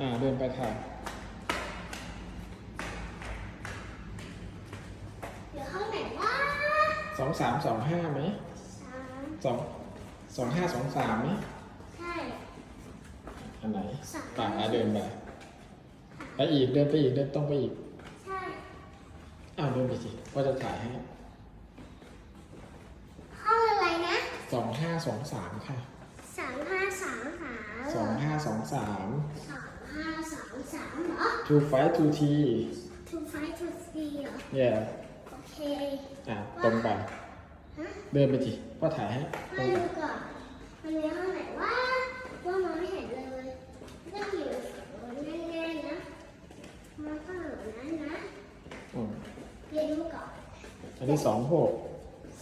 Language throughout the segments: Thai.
อ่าเดินไปค่ะ เดี๋ยวห้องไหนวะสองสามสองห้าไหมสามสองสองห้าสองสามไหมใช่ อันไหนสามป่าเดินไปไปอีกเดินไปอีกเดินตรงไปอีกใช่อ้าวเดินไปสิว่าจะถ่ายให้ห้องอะไรนะสองห้าสองสามค่ะสามห้าสามสามสองห้าสองสามสอง ห้าสามสามเหรอ two five two t two five two three เหรอ yeah โอเคอะตรงไป ฮะเดินไปสิว่าถ่ายให้ตรให้งไปดูก่อนมันมีห้องไหนวะว่ามองไม่เห็นเลยต้องอยู่แน่ๆนะมันก็หนูนั้นนะอืมเรียนดูก่อน อันนี้สองหก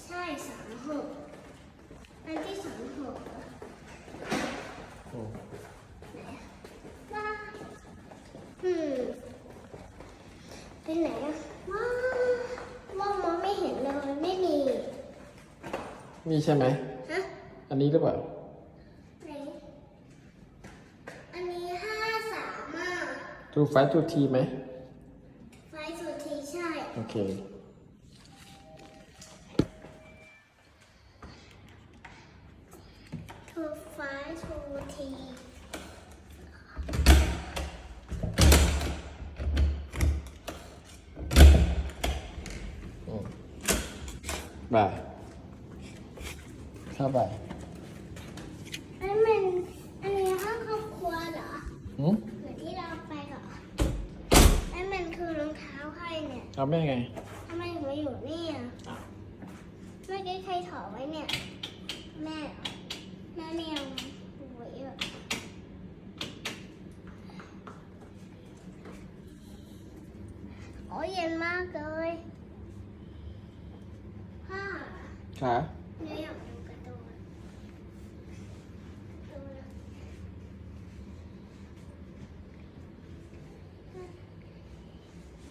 ใช่สามหกอันที่สามหกเหรอ โอ้ ว่าอืมเป็น ไหนอะว้าว่ามองไม่เห็นเลยไม่มี นี่ใช่ไหม ฮะ อันนี้หรือเปล่า ไหน อันนี้ห้าสามอะ two five two t ไหม ไฟสุดทีใช่ โอเคทูไฟทู ไปเข้าไปอันนมันอันนี้ห้องครอบครัวเหรอหืมเหมือนที่เราไปเหรออันมันคือรองเท้าใครเนี่ยเอาแม่ไงทำไมถึงมาอยู่นี่อะอ้าวเมื่อกี้ใครถอดไว้เนี่ย แม่เหรอแม่เมียงไว้อะโอ้ยเย็นมากเลย พ่อขา